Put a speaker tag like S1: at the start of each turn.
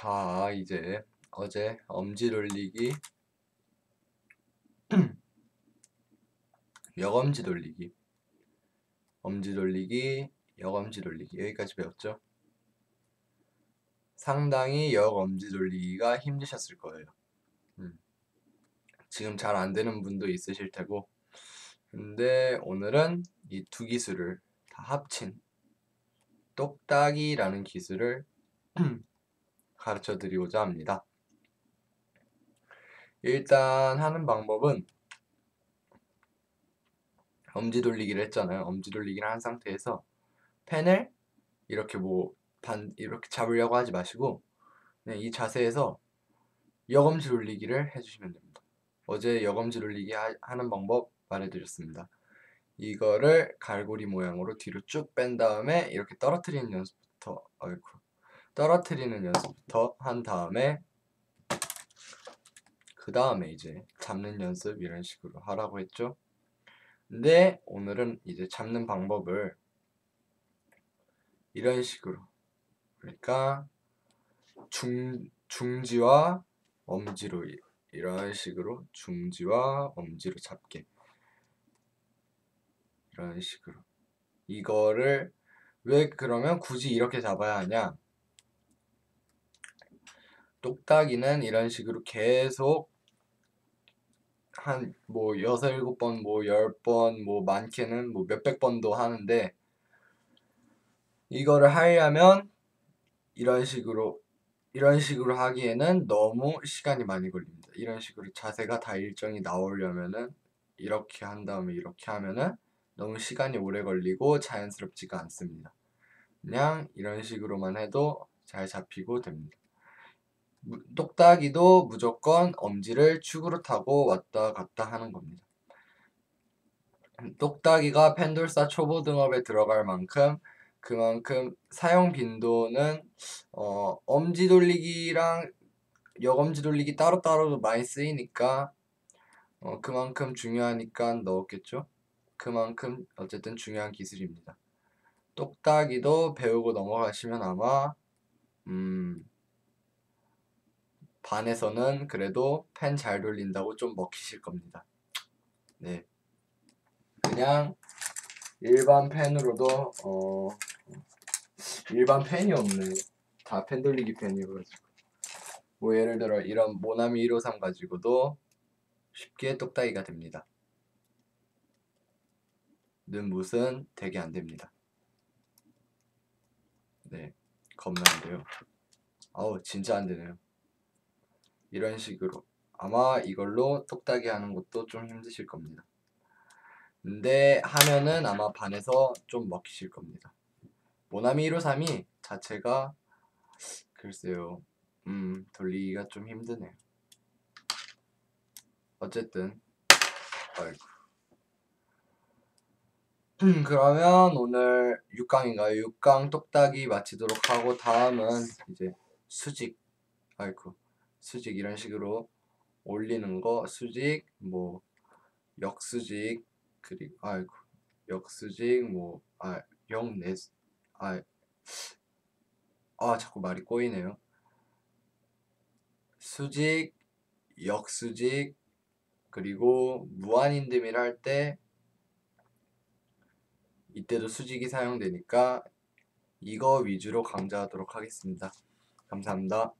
S1: 자, 이제 어제 엄지 돌리기, 역엄지 돌리기, 엄지 돌리기, 역엄지 돌리기 여기까지 배웠죠? 상당히 역엄지 돌리기가 힘드셨을 거예요. 음. 지금 잘 안 되는 분도 있으실 테고, 근데 오늘은 이 두 기술을 다 합친 똑딱이라는 기술을 가르쳐 드리고자 합니다. 일단 하는 방법은 엄지 돌리기를 했잖아요. 엄지 돌리기를 한 상태에서 펜을 이렇게 뭐 반 이렇게 잡으려고 하지 마시고 그냥 이 자세에서 역엄지 돌리기를 해주시면 됩니다. 어제 역엄지 돌리기 하, 하는 방법 말해드렸습니다. 이거를 갈고리 모양으로 뒤로 쭉 뺀 다음에 이렇게 떨어뜨리는 연습부터 아이고 떨어뜨리는 연습부터 한 다음에 그 다음에 이제 잡는 연습 이런 식으로 하라고 했죠. 근데 오늘은 이제 잡는 방법을 이런 식으로 그러니까 중 중지와 엄지로 이- 이런 식으로 중지와 엄지로 잡게 이런 식으로 이거를 왜 그러면 굳이 이렇게 잡아야 하냐? 똑딱이는 이런 식으로 계속 한 뭐 여섯 일곱 번, 뭐 열 번, 뭐 많게는 뭐 몇백 번도 하는데 이거를 하려면 이런 식으로 이런 식으로 하기에는 너무 시간이 많이 걸립니다. 이런 식으로 자세가 다 일정이 나오려면은 이렇게 한 다음에 이렇게 하면은 너무 시간이 오래 걸리고 자연스럽지가 않습니다. 그냥 이런 식으로만 해도 잘 잡히고 됩니다. 무- 똑딱이도 무조건 엄지를 축으로 타고 왔다 갔다 하는 겁니다. 똑딱이가 펜돌사 초보 등업에 들어갈 만큼 그만큼 사용 빈도는 어, 엄지 돌리기랑 역엄지 돌리기 따로따로도 많이 쓰이니까 어, 그만큼 중요하니까 넣었겠죠. 그만큼 어쨌든 중요한 기술입니다. 똑딱이도 배우고 넘어가시면 아마 음, 반에서는 그래도 펜 잘 돌린다고 좀 먹히실 겁니다. 네. 그냥 일반 펜으로도 어 일반 펜이 없네. 다 펜 돌리기 펜이어가지고. 뭐 예를 들어 이런 모나미 153 가지고도 쉽게 똑딱이가 됩니다. 는 무슨 되게 안 됩니다. 네, 겁나 안 돼요. 아우 진짜 안 되네요. 이런 식으로 아마 이걸로 똑딱이 하는 것도 좀 힘드실 겁니다. 근데 하면은 아마 반에서 좀 먹히실 겁니다. 모나미 153이 자체가 글쎄요, 음 돌리기가 좀 힘드네요. 어쨌든 아이고. 음, 그러면 오늘 6강인가요? 6강 똑딱이 마치도록 하고 다음은 이제 수직 아이고 수직 이런 식으로 올리는 거 수직 뭐 역수직 그리고 아이고 역수직 뭐아 역내 아, 아 자꾸 말이 꼬이네요. 수직 역수직 그리고 무한인드밀 할때 이때도 수직이 사용되니까 이거 위주로 강좌하도록 하겠습니다. 감사합니다.